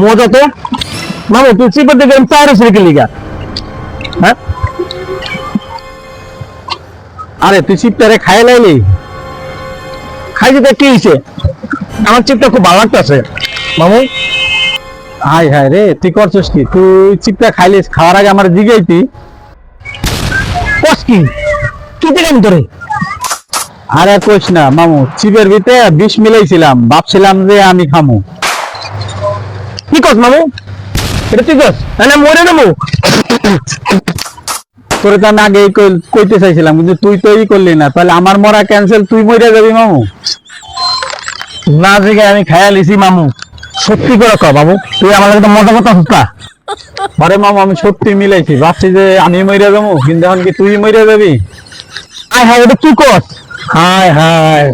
মজা তো। মামু, তুই চিপের দিকে চার রেখে লিগা? হ্যাঁ? আরে, তুই চিপটারে খাই লাইলি? খাই যেতে কি হয়েছে? আমার চিপটা খুব ভালো লাগতেছে। মামু হাই হাই রে, তুই করছিস কি? তুই চিপটা খাইলিস, খাওয়ার আগে আমার জিগাইতি। কস কি? কি দিলাম তোরে? আরে কইস না, মামু, চিপের ভিতরে বিষ মিলাইছিলাম, ভাবছিলাম যে আমি খামু। কি কস, মামু? এটা তুই কস? না মরে নেব তোরে তো আমি আগে কইতে চাইছিলাম, কিন্তু তুই তো করলি না। তাহলে আমার মরা ক্যান্সেল তুই মরে যাবি, মামু। না জেগে আমি খায়া লিছি, মামু। সত্যি করে ক বাবু তুই আমার একটা মজা কথা হুকা আরে মামু আমি সত্যি মিলাইছি ভাবছি যে আমি মরিয়া যাব কিন্তু এখন কি তুই মরিয়া যাবি? হায় হায় এটা কি কর। হায় হায়।